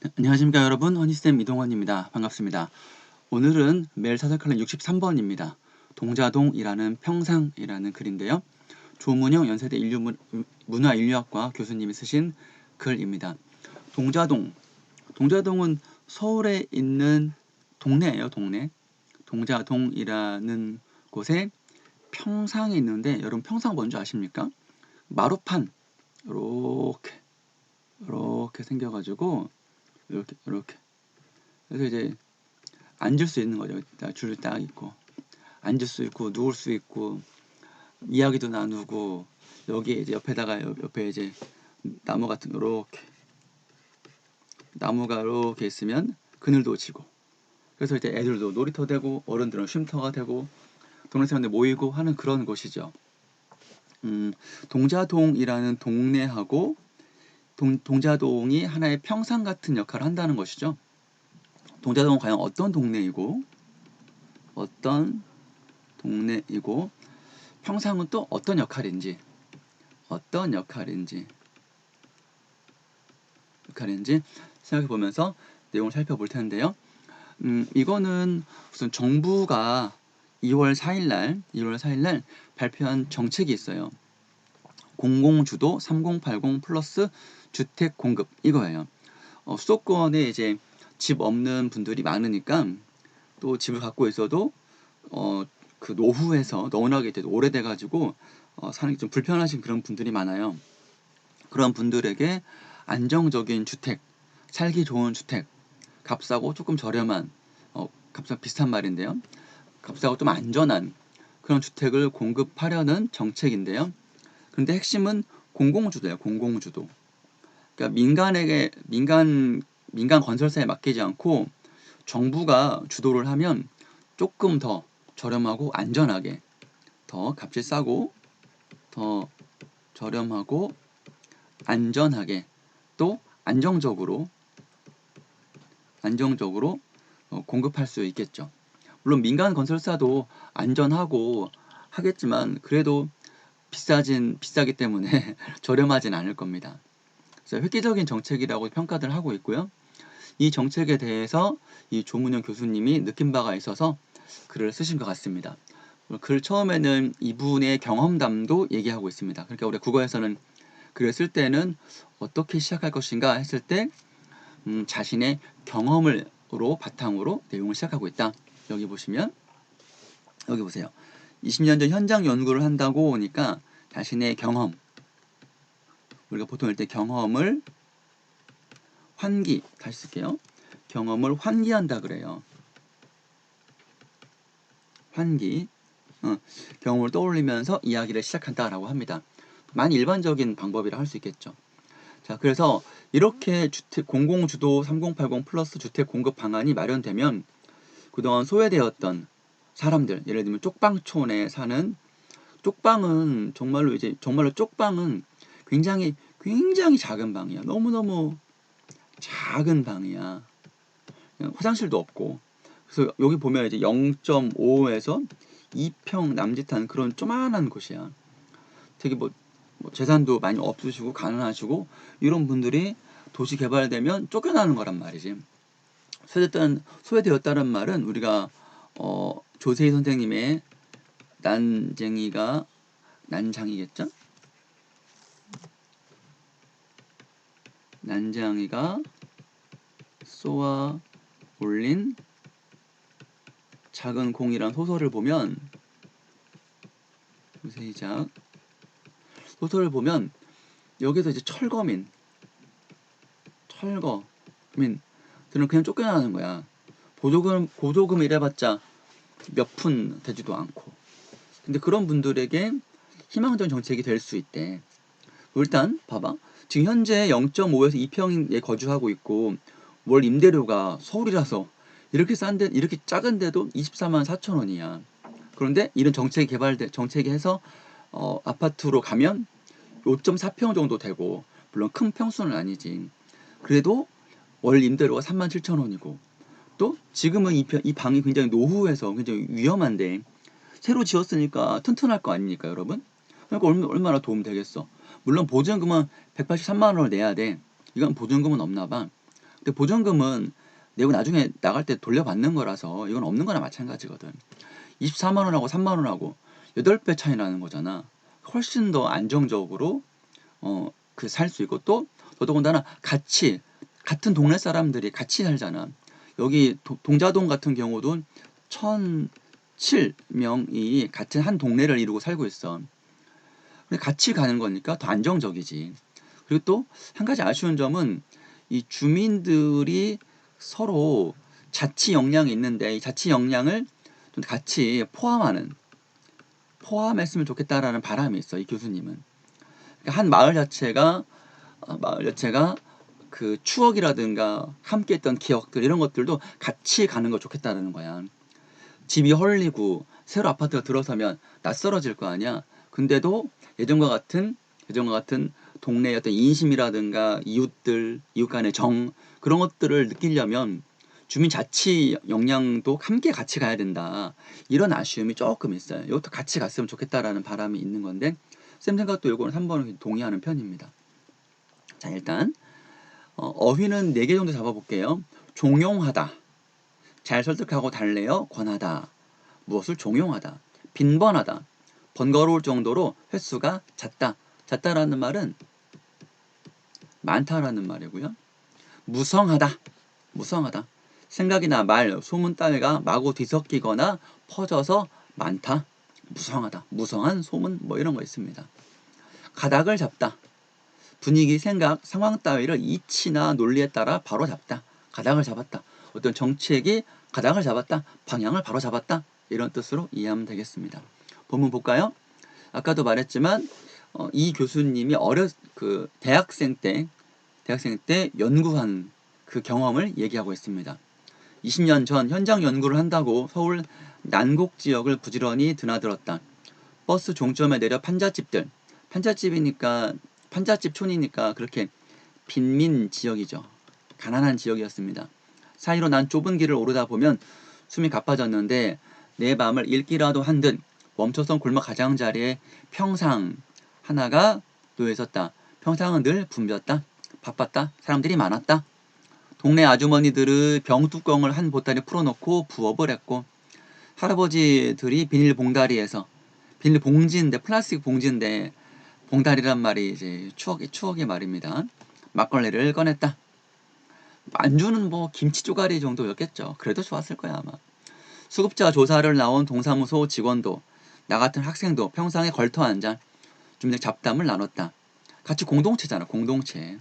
네, 안녕하십니까 여러분 허니쌤 이동원입니다. 반갑습니다. 오늘은 매일 사설칼럼 63번입니다. 동자동이라는 평상이라는 글인데요. 조문영 연세대 인류 문화인류학과 교수님이 쓰신 글입니다. 동자동 동자동은 서울에 있는 동네예요 동네 동자동이라는 곳에 평상이 있는데 여러분 평상 뭔지 아십니까? 마루판 이렇게 이렇게 생겨가지고 이렇게 이렇게 그래서 이제 앉을 수 있는 거죠. 줄을 딱 있고 앉을 수 있고 누울 수 있고 이야기도 나누고 여기에 이제 옆에다가 옆에 이제 나무 같은 이렇게 나무가 이렇게 있으면 그늘도 지고 그래서 이제 애들도 놀이터 되고 어른들은 쉼터가 되고 동네 사람들 모이고 하는 그런 곳이죠. 음, 동자동이라는 동네하고 동, 동자동이 하나의 평상 같은 역할을 한다는 것이죠. 동자동은 과연 어떤 동네이고 어떤 동네이고 평상은 또 어떤 역할인지 어떤 역할인지 역할인지 생각해 보면서 내용을 살펴볼 텐데요. 음, 이거는 무슨 정부가 2월 4일 날 2월 4일 날 발표한 정책이 있어요. 공공주도 3080 플러스 주택 공급 이거예요. 어, 수도권에 이제 집 없는 분들이 많으니까 또 집을 갖고 있어도 어, 그 노후에서 너무나게 이제 오래돼 가지고 어, 사는 게 좀 불편하신 그런 분들이 많아요. 그런 분들에게 안정적인 주택, 살기 좋은 주택, 값싸고 조금 저렴한, 어, 값싸 비슷한 말인데요. 값싸고 좀 안전한 그런 주택을 공급하려는 정책인데요. 그런데 핵심은 공공주도예요. 공공주도. 그러니까 민간에게 민간 민간 건설사에 맡기지 않고 정부가 주도를 하면 조금 더 저렴하고 안전하게 더 값이 싸고 더 저렴하고 안전하게 또 안정적으로 안정적으로 어, 공급할 수 있겠죠. 물론 민간 건설사도 안전하고 하겠지만 그래도 비싸진 비싸기 때문에 저렴하진 않을 겁니다. 획기적인 정책이라고 평가를 하고 있고요. 이 정책에 대해서 이 조문영 교수님이 느낀 바가 있어서 글을 쓰신 것 같습니다. 글 처음에는 이분의 경험담도 얘기하고 있습니다. 그러니까 우리 국어에서는 글을 쓸 때는 어떻게 시작할 것인가 했을 때 음, 자신의 경험을로 바탕으로 내용을 시작하고 있다. 여기 보시면 여기 보세요. 20년 전 현장 연구를 한다고 하니까 자신의 경험 우리가 보통 할때 경험을 환기 다시 쓸게요. 경험을 환기한다 그래요. 환기 어, 경험을 떠올리면서 이야기를 시작한다라고 합니다. 많이 일반적인 방법이라 할 수 있겠죠. 자, 그래서 이렇게 주택 공공주도 3080 플러스 주택 공급 방안이 마련되면 그동안 소외되었던 사람들, 예를 들면 쪽방촌에 사는 쪽방은 정말로 이제 정말로 쪽방은 굉장히 굉장히 작은 방이야. 너무너무 작은 방이야. 화장실도 없고. 그래서 여기 보면 이제 0.5에서 2평 남짓한 그런 조만한 곳이야. 되게 뭐, 뭐 재산도 많이 없으시고 가난하시고 이런 분들이 도시 개발되면 쫓겨나는 거란 말이지. 소외됐다는, 소외되었다는 말은 우리가 어, 조세희 선생님의 난쟁이가 난장이겠죠? 난장이가 쏘아 올린 작은 공이란 소설을 보면 시작 소설을 보면 여기서 이제 철거민 철거민 들은 그냥 쫓겨나는 거야 보조금 보조금 이래봤자 몇 푼 되지도 않고 근데 그런 분들에게 희망적인 정책이 될 수 있대 일단 봐봐 지금 현재 0.5에서 2평에 거주하고 있고 월 임대료가 서울이라서 이렇게 싼데 이렇게 작은 데도 24만 4천 원이야. 그런데 이런 정책이 개발돼 정책이 해서 어, 아파트로 가면 5.4평 정도 되고 물론 큰 평수는 아니지. 그래도 월 임대료가 3만 7천 원이고 또 지금은 이, 이 방이 굉장히 노후해서 굉장히 위험한데 새로 지었으니까 튼튼할 거 아닙니까 여러분? 그러니까 얼마나 도움 되겠어. 물론 보증금은 183만 원을 내야 돼. 이건 보증금은 없나 봐. 근데 보전금은 내고 나중에 나갈 때 돌려받는 거라서 이건 없는 거나 마찬가지거든. 24만 원하고 3만 원하고 8배 차이 나는 거잖아. 훨씬 더 안정적으로 어 그 살 수 있고 또 더더군다나 같이 같은 동네 사람들이 같이 살잖아. 여기 도- 동자동 같은 경우도 1,007명이 같은 한 동네를 이루고 살고 있어. 근데 같이 가는 거니까 더 안정적이지. 그리고 또 한 가지 아쉬운 점은 이 주민들이 서로 자치 역량이 있는데 이 자치 역량을 좀 같이 포함하는 포함했으면 좋겠다라는 바람이 있어 이 교수님은. 그러니까 한 마을 자체가 어, 마을 자체가 그 추억이라든가 함께 했던 기억들 이런 것들도 같이 가는 거 좋겠다라는 거야. 집이 헐리고 새로 아파트가 들어서면 낯설어질 거 아니야. 근데도 예전과 같은 예전과 같은 동네의 어떤 인심이라든가 이웃들 이웃 간의 정 그런 것들을 느끼려면 주민 자치 역량도 함께 같이 가야 된다. 이런 아쉬움이 조금 있어요. 이것도 같이 갔으면 좋겠다라는 바람이 있는 건데 쌤 생각도 이거는 3번을 동의하는 편입니다. 자 일단 어, 어휘는 4개 정도 잡아볼게요. 종용하다. 잘 설득하고 달래어 권하다. 무엇을 종용하다. 빈번하다. 번거로울 정도로 횟수가 잦다. 잦다라는 말은 많다라는 말이고요. 무성하다. 무성하다. 생각이나 말, 소문 따위가 마구 뒤섞이거나 퍼져서 많다. 무성하다. 무성한 소문 뭐 이런 거 있습니다. 가닥을 잡다. 분위기, 생각, 상황 따위를 이치나 논리에 따라 바로 잡다. 가닥을 잡았다. 어떤 정책이 가닥을 잡았다. 방향을 바로 잡았다. 이런 뜻으로 이해하면 되겠습니다. 본문 볼까요? 아까도 말했지만 어, 이 교수님이 어렸 그 대학생 때 대학생 때 연구한 그 경험을 얘기하고 있습니다. 20년 전 현장 연구를 한다고 서울 난곡 지역을 부지런히 드나들었다. 버스 종점에 내려 판잣집들 판잣집이니까 판잣집 촌이니까 그렇게 빈민 지역이죠. 가난한 지역이었습니다. 사이로 난 좁은 길을 오르다 보면 숨이 가빠졌는데 내 마음을 읽기라도 한 듯 멈춰선 골목 가장자리에 평상 하나가 놓여 있었다. 평상은 늘 붐볐다. 바빴다. 사람들이 많았다. 동네 아주머니들의 병뚜껑을 한 보따리 풀어놓고 부업을 했고 할아버지들이 비닐 봉다리에서 비닐 봉지인데 플라스틱 봉지인데 봉다리란 말이 이제 추억의 추억의 말입니다. 막걸리를 꺼냈다. 안주는 뭐 김치 쪼가리 정도였겠죠. 그래도 좋았을 거야 아마. 수급자 조사를 나온 동사무소 직원도 나 같은 학생도 평상에 걸터 앉아 주민들 잡담을 나눴다. 같이 공동체잖아 공동체.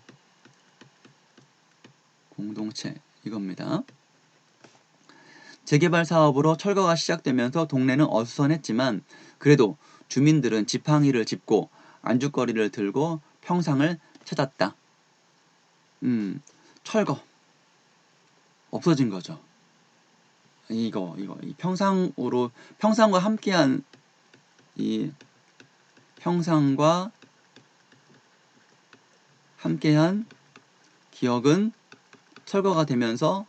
공동체 이겁니다. 재개발 사업으로 철거가 시작되면서 동네는 어수선했지만 그래도 주민들은 지팡이를 짚고 안주거리를 들고 평상을 찾았다. 음, 철거 없어진 거죠. 이거 이거 이 평상으로 평상과 함께한 이 평상과 함께한 기억은 철거가 되면서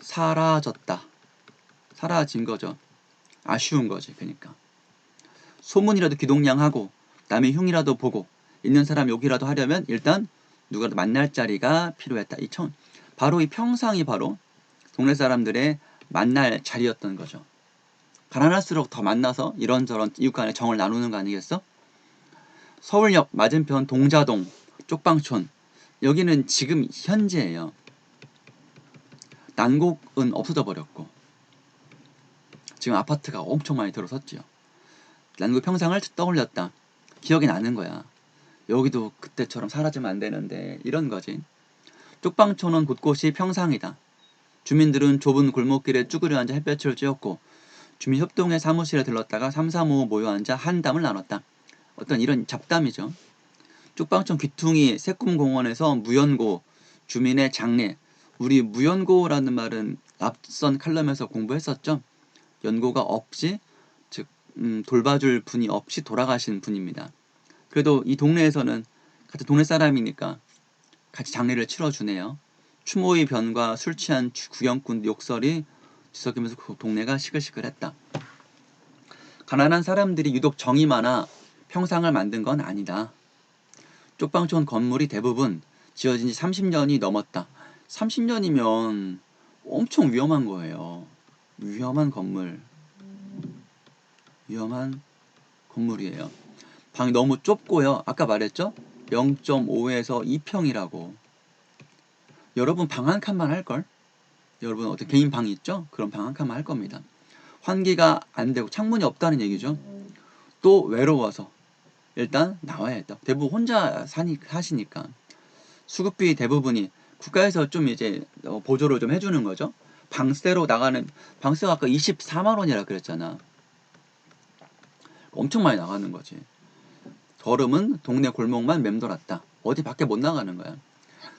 사라졌다. 사라진 거죠. 아쉬운 거지. 그러니까 소문이라도 귀동냥하고 남의 흉이라도 보고 있는 사람 욕이라도 하려면 일단 누가라도 만날 자리가 필요했다. 이 청, 바로 이 평상이 바로 동네 사람들의 만날 자리였던 거죠. 가난할수록 더 만나서 이런저런 이웃 간의 정을 나누는 거 아니겠어? 서울역 맞은편 동자동 쪽방촌 여기는 지금 현재예요. 난곡은 없어져 버렸고 지금 아파트가 엄청 많이 들어섰지요. 난곡 평상을 떠올렸다. 기억이 나는 거야. 여기도 그때처럼 사라지면 안 되는데 이런 거지. 쪽방촌은 곳곳이 평상이다. 주민들은 좁은 골목길에 쭈그려 앉아 햇볕을 쬐었고 주민협동회 사무실에 들렀다가 삼삼오오 모여 앉아 한담을 나눴다. 어떤 이런 잡담이죠. 쪽방촌 귀퉁이 새꿈공원에서 무연고 주민의 장례 우리 무연고라는 말은 앞선 칼럼에서 공부했었죠. 연고가 없이 즉 음, 돌봐줄 분이 없이 돌아가신 분입니다. 그래도 이 동네에서는 같은 동네 사람이니까 같이 장례를 치러주네요. 추모의 변과 술 취한 주- 구경꾼 욕설이 뒤섞이면서 그 동네가 시끌시끌했다. 가난한 사람들이 유독 정이 많아 평상을 만든 건 아니다. 쪽방촌 건물이 대부분 지어진 지 30년이 넘었다. 30년이면 엄청 위험한 거예요. 위험한 건물. 위험한 건물이에요. 방이 너무 좁고요. 아까 말했죠? 0.5에서 2평이라고. 여러분 방 한 칸만 할걸? 여러분 어떤 개인 방이 있죠? 그런 방 한 칸만 할 겁니다. 환기가 안 되고 창문이 없다는 얘기죠. 또 외로워서 일단 나와야겠다. 대부분 혼자 사니, 사시니까 수급비 대부분이 국가에서 좀 이제 어, 보조를 좀 해주는 거죠. 방세로 나가는 방세가 아까 24만 원이라 그랬잖아. 엄청 많이 나가는 거지. 더름은 동네 골목만 맴돌았다. 어디 밖에 못 나가는 거야.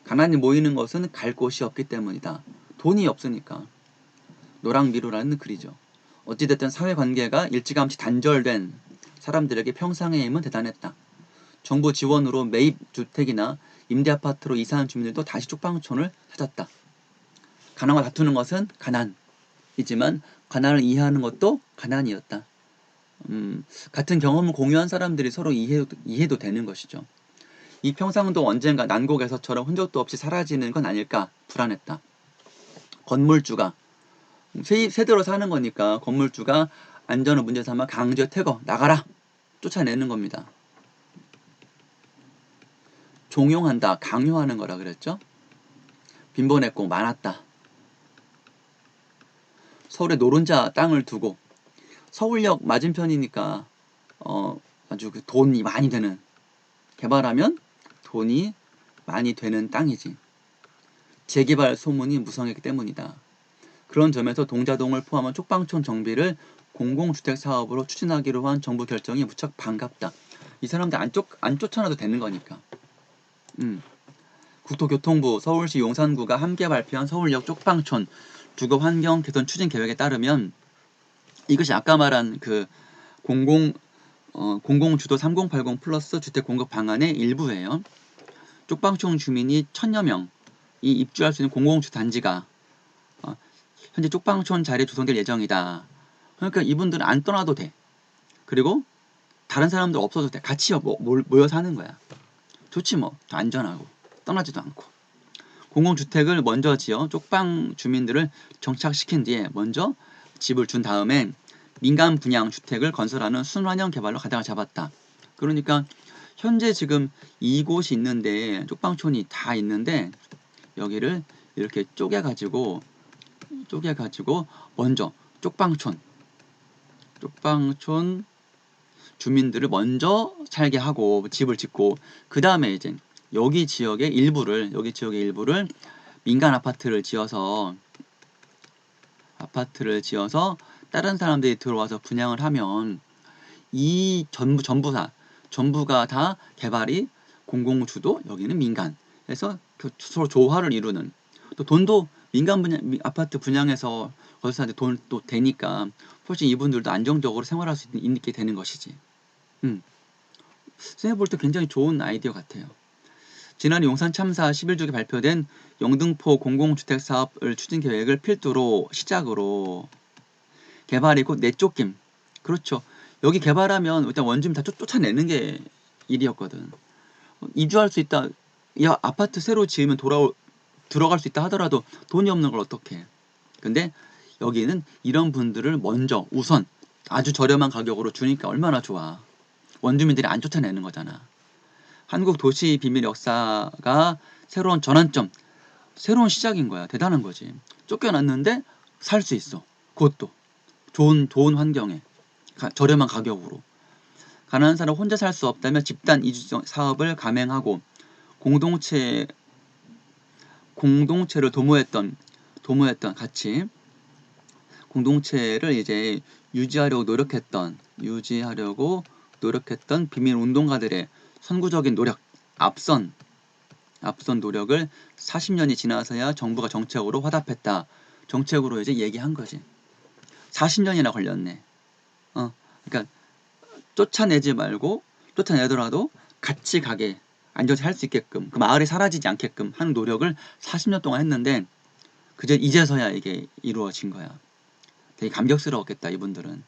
가난이 모이는 것은 갈 곳이 없기 때문이다. 돈이 없으니까. 노랑미루라는 글이죠. 어찌됐든 사회관계가 일찌감치 단절된 사람들에게 평상의 힘은 대단했다. 정부 지원으로 매입 주택이나 임대 아파트로 이사한 주민들도 다시 쪽방촌을 찾았다. 가난과 다투는 것은 가난이지만 가난을 이해하는 것도 가난이었다. 음, 같은 경험을 공유한 사람들이 서로 이해도, 이해도 되는 것이죠. 이 평상도 언젠가 난곡에서처럼 흔적도 없이 사라지는 건 아닐까 불안했다. 건물주가 세, 세대로 사는 거니까 건물주가 안전을 문제 삼아 강제 퇴거 나가라 쫓아내는 겁니다. 종용한다 강요하는 거라 그랬죠. 빈번했고 많았다. 서울에 노른자 땅을 두고 서울역 맞은편이니까 어 아주 그 돈이 많이 되는 개발하면 돈이 많이 되는 땅이지. 재개발 소문이 무성했기 때문이다. 그런 점에서 동자동을 포함한 쪽방촌 정비를 공공주택 사업으로 추진하기로 한 정부 결정이 무척 반갑다. 이 사람들 안, 쫓, 안 쫓아놔도 되는 거니까. 음. 국토교통부 서울시 용산구가 함께 발표한 서울역 쪽방촌 주거 환경 개선 추진 계획에 따르면 이것이 아까 말한 그 공공 어, 공공주도 3080 플러스 주택 공급 방안의 일부예요. 쪽방촌 주민이 천여 명이 입주할 수 있는 공공주 단지가 어, 현재 쪽방촌 자리에 조성될 예정이다. 그러니까 이분들은 안 떠나도 돼. 그리고 다른 사람들 없어도 돼. 같이 모, 모여 사는 거야. 좋지 뭐. 안전하고 떠나지도 않고. 공공주택을 먼저 지어 쪽방 주민들을 정착시킨 뒤에 먼저 집을 준 다음에 민간 분양 주택을 건설하는 순환형 개발로 가닥을 잡았다. 그러니까 현재 지금 이곳이 있는데 쪽방촌이 다 있는데 여기를 이렇게 쪼개 가지고 쪼개 가지고 먼저 쪽방촌 쪽방촌 주민들을 먼저 살게 하고 집을 짓고 그 다음에 이제 여기 지역의 일부를 여기 지역의 일부를 민간 아파트를 지어서 아파트를 지어서 다른 사람들이 들어와서 분양을 하면 이 전부 전부다 전부가 다 개발이 공공주도 여기는 민간 해서 그 서로 조화를 이루는 또 돈도 민간 분양 아파트 분양해서 거기서 돈또 되니까 훨씬 이분들도 안정적으로 생활할 수 있게 되는 것이지. 음. 생각해볼 때 굉장히 좋은 아이디어 같아요. 지난 용산 참사 11조기 발표된 영등포 공공주택 사업을 추진 계획을 필두로 시작으로 개발이 곧 내쫓김. 그렇죠. 여기 개발하면 일단 원주민 다 쫓, 쫓아내는 게 일이었거든. 이주할 수 있다. 야 아파트 새로 지으면 돌아올 들어갈 수 있다 하더라도 돈이 없는 걸 어떻게? 근데 여기는 이런 분들을 먼저 우선 아주 저렴한 가격으로 주니까 얼마나 좋아. 원주민들이 안 쫓아내는 거잖아. 한국 도시 비밀 역사가 새로운 전환점, 새로운 시작인 거야. 대단한 거지. 쫓겨났는데 살 수 있어. 그것도 좋은 좋은 환경에 가, 저렴한 가격으로. 가난한 사람 혼자 살 수 없다면 집단 이주 사업을 감행하고 공동체 공동체를 도모했던 도모했던 같이 공동체를 이제 유지하려고 노력했던 유지하려고 노력했던 비밀 운동가들의 선구적인 노력 앞선 앞선 노력을 40년이 지나서야 정부가 정책으로 화답했다. 정책으로 이제 얘기한 거지. 40년이나 걸렸네. 어, 그러니까 쫓아내지 말고 쫓아내더라도 같이 가게 안전히 할 수 있게끔 그 마을이 사라지지 않게끔 하는 노력을 40년 동안 했는데 그저 이제서야 이게 이루어진 거야. 되게 감격스러웠겠다 이분들은.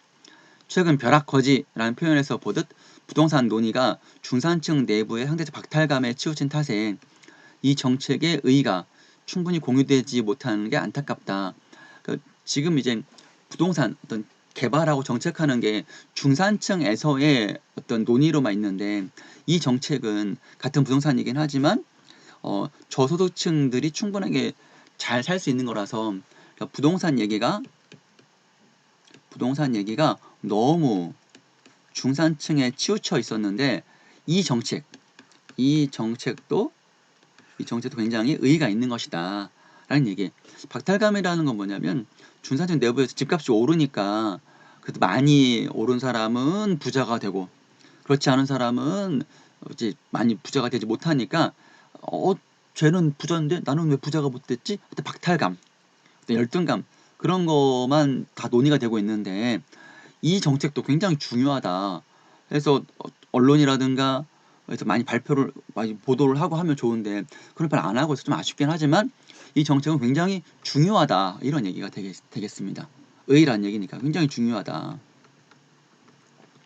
최근 벼락거지라는 표현에서 보듯 부동산 논의가 중산층 내부의 상대적 박탈감에 치우친 탓에 이 정책의 의의가 충분히 공유되지 못하는 게 안타깝다. 그 지금 이제 부동산 어떤 개발하고 정책하는 게 중산층에서의 어떤 논의로만 있는데 이 정책은 같은 부동산이긴 하지만 어, 저소득층들이 충분하게 잘 살 수 있는 거라서 그러니까 부동산 얘기가 부동산 얘기가 너무 중산층에 치우쳐 있었는데 이 정책 이 정책도 이 정책도 굉장히 의의가 있는 것이다 라는 얘기 박탈감이라는 건 뭐냐면 중산층 내부에서 집값이 오르니까 그래도 많이 오른 사람은 부자가 되고 그렇지 않은 사람은 이제 많이 부자가 되지 못하니까 어 쟤는 부자인데 나는 왜 부자가 못 됐지? 그때 박탈감, 어떤 열등감 그런 거만 다 논의가 되고 있는데 이 정책도 굉장히 중요하다. 그래서 어, 언론이라든가 그래서 많이 발표를 많이 보도를 하고 하면 좋은데 그런 걸 안 하고 있어 좀 아쉽긴 하지만 이 정책은 굉장히 중요하다 이런 얘기가 되겠, 되겠습니다. 의의란 얘기니까 굉장히 중요하다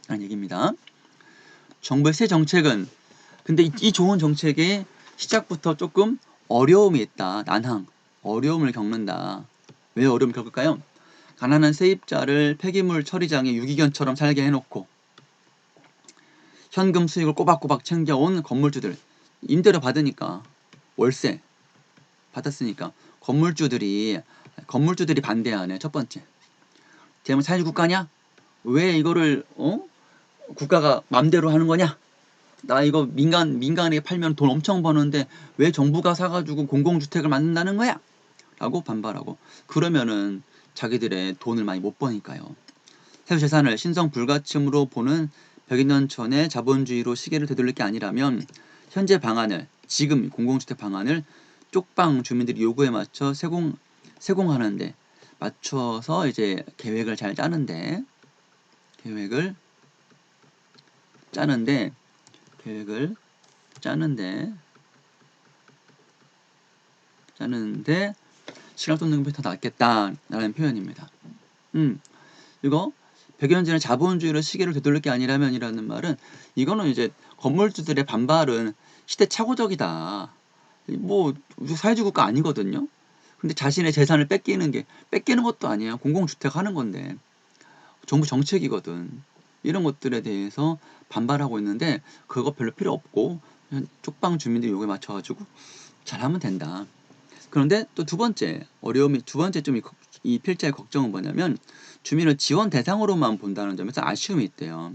라는 얘기입니다. 정부의 새 정책은 근데 이, 이 좋은 정책에 시작부터 조금 어려움이 있다. 난항, 어려움을 겪는다. 왜 어려움을 겪을까요? 가난한 세입자를 폐기물 처리장에 유기견처럼 살게 해놓고 현금 수익을 꼬박꼬박 챙겨온 건물주들 임대료 받으니까 월세 받았으니까. 건물주들이 건물주들이 반대하네 첫 번째. 대한민국 사회주국가냐? 왜 이거를 어? 국가가 맘대로 하는 거냐? 나 이거 민간 민간에 팔면 돈 엄청 버는데 왜 정부가 사가지고 공공주택을 만든다는 거야? 라고 반발하고. 그러면은 자기들의 돈을 많이 못 버니까요. 세부재산을 신성 불가침으로 보는 100여 년 전의 자본주의로 시계를 되돌릴 게 아니라면 현재 방안을 지금 공공주택 방안을 쪽방 주민들이 요구에 맞춰 세공 세공하는데 맞춰서 이제 계획을 잘 짜는데 계획을 짜는데 계획을 짜는데 짜는데 시간 쏟는 것이 더 낫겠다라는 표현입니다. 음, 이거 백연전의 자본주의로 시계를 되돌릴 게 아니라면이라는 말은 이거는 이제 건물주들의 반발은 시대 착오적이다. 뭐 사회주의 국가 아니거든요. 근데 자신의 재산을 뺏기는 게 뺏기는 것도 아니야. 공공주택 하는 건데 정부 정책이거든. 이런 것들에 대해서 반발하고 있는데 그거 별로 필요 없고 쪽방 주민들 요구에 맞춰가지고 잘하면 된다. 그런데 또 두 번째 어려움이 두 번째 좀이 필자의 걱정은 뭐냐면 주민을 지원 대상으로만 본다는 점에서 아쉬움이 있대요.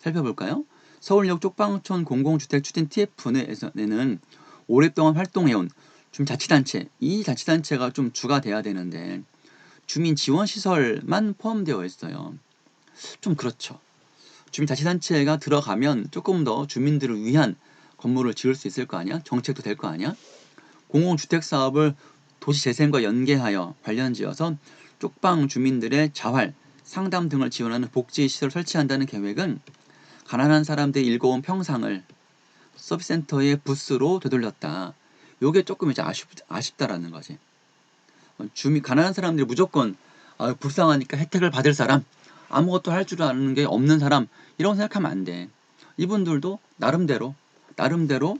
살펴볼까요? 서울역 쪽방촌 공공주택 추진 TF는 오랫동안 활동해온 주민자치단체 이 자치단체가 좀 주가 돼야 되는데 주민 지원 시설만 포함되어 있어요. 좀 그렇죠. 주민 자치단체가 들어가면 조금 더 주민들을 위한 건물을 지을 수 있을 거 아니야? 정책도 될 거 아니야? 공공주택 사업을 도시 재생과 연계하여 관련지어서 쪽방 주민들의 자활, 상담 등을 지원하는 복지시설 을 설치한다는 계획은 가난한 사람들이 일궈온 평상을 서비스센터의 부스로 되돌렸다. 요게 조금 이제 아쉽, 아쉽다라는 거지. 주민, 가난한 사람들이 무조건 아, 불쌍하니까 혜택을 받을 사람, 아무것도 할 줄 아는 게 없는 사람, 이런 생각하면 안 돼. 이분들도 나름대로, 나름대로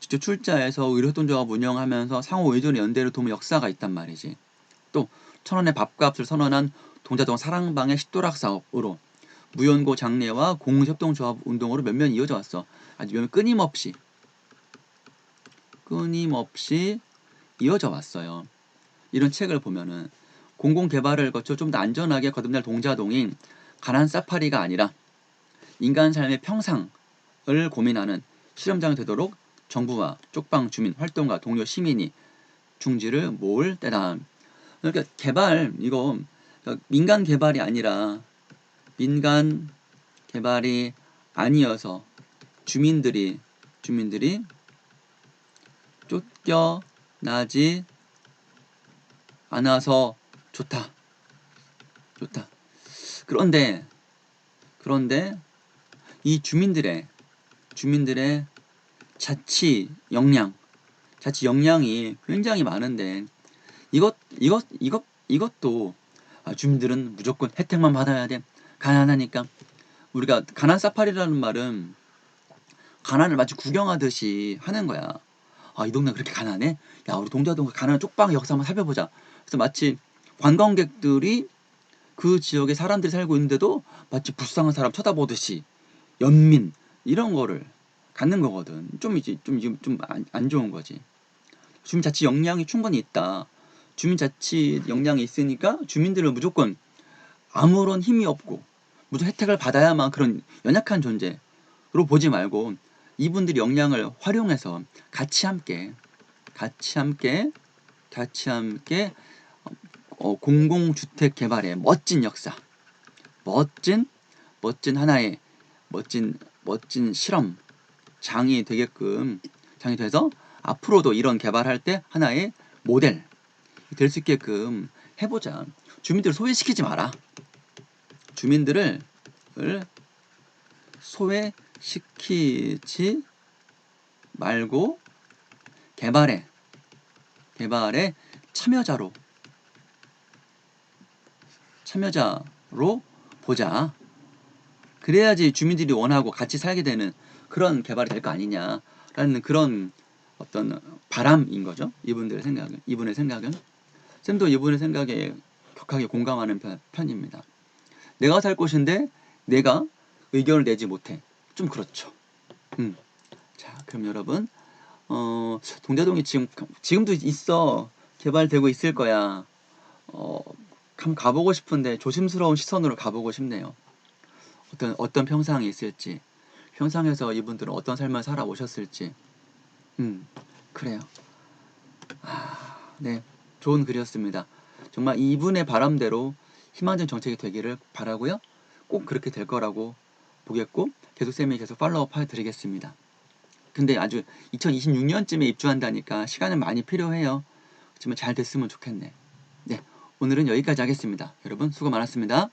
직접 출자해서 의료협동조합 운영하면서 상호 의존의 연대를 도운 역사가 있단 말이지. 또 천원의 밥값을 선언한 동자동 사랑방의 식도락 사업으로 무연고 장례와 공협동조합 운동으로 몇몇 이어져 왔어. 몇 끊임없이 끊임없이 이어져 왔어요. 이런 책을 보면은 공공 개발을 거쳐 좀 더 안전하게 거듭날 동자동인 가난 사파리가 아니라 인간 삶의 평상을 고민하는 실험장이 되도록 정부와 쪽방 주민 활동가 동료 시민이 중지를 모을 때다. 그러니까 개발 이거 그러니까 민간 개발이 아니라 민간 개발이 아니어서 주민들이 주민들이 쫓겨나지 않아서 좋다. 좋다. 그런데 그런데 이 주민들의 주민들의 자치 역량, 자치 역량이 굉장히 많은데 이것 이것 이것 이것도 아, 주민들은 무조건 혜택만 받아야 돼. 가난하니까 우리가 가난 사파리라는 말은 가난을 마치 구경하듯이 하는 거야. 아 이 동네 그렇게 가난해? 야 우리 동자동 가난한 쪽방 역사 한번 살펴보자. 그래서 마치 관광객들이 그 지역에 사람들이 살고 있는데도 마치 불쌍한 사람 쳐다보듯이 연민 이런 거를 갖는 거거든. 좀 이제 좀좀안 안 좋은 거지. 주민자치 역량이 충분히 있다. 주민자치 역량이 있으니까 주민들을 무조건 아무런 힘이 없고 무조건 혜택을 받아야만 그런 연약한 존재로 보지 말고 이분들이 역량을 활용해서 같이 함께 같이 함께 같이 함께 어, 공공주택 개발의 멋진 역사 멋진 멋진 하나의 멋진 멋진 실험 장이 되게끔 장이 돼서 앞으로도 이런 개발할 때 하나의 모델 될 수 있게끔 해보자. 주민들을 소외시키지 마라. 주민들을 을 소외 시키지 말고 개발에 개발에 참여자로 참여자로 보자. 그래야지 주민들이 원하고 같이 살게 되는 그런 개발이 될 거 아니냐라는 그런 어떤 바람인 거죠. 이분들의 생각은 이분의 생각은 쌤도 이분의 생각에 격하게 공감하는 편, 편입니다. 내가 살 곳인데 내가 의견을 내지 못해. 좀 그렇죠. 음. 자, 그럼 여러분, 어, 동자동이 지금, 지금도 있어. 개발되고 있을 거야. 어, 한번 가보고 싶은데 조심스러운 시선으로 가보고 싶네요. 어떤, 어떤 평상이 있을지. 평상에서 이분들은 어떤 삶을 살아오셨을지. 음, 그래요. 아, 네. 좋은 글이었습니다. 정말 이분의 바람대로 희망적인 정책이 되기를 바라고요. 꼭 그렇게 될 거라고 보겠고 계속 쌤이 계속 팔로우업 해드리겠습니다. 근데 아주 2026년쯤에 입주한다니까 시간은 많이 필요해요. 그렇지만 잘 됐으면 좋겠네. 네, 오늘은 여기까지 하겠습니다. 여러분 수고 많았습니다.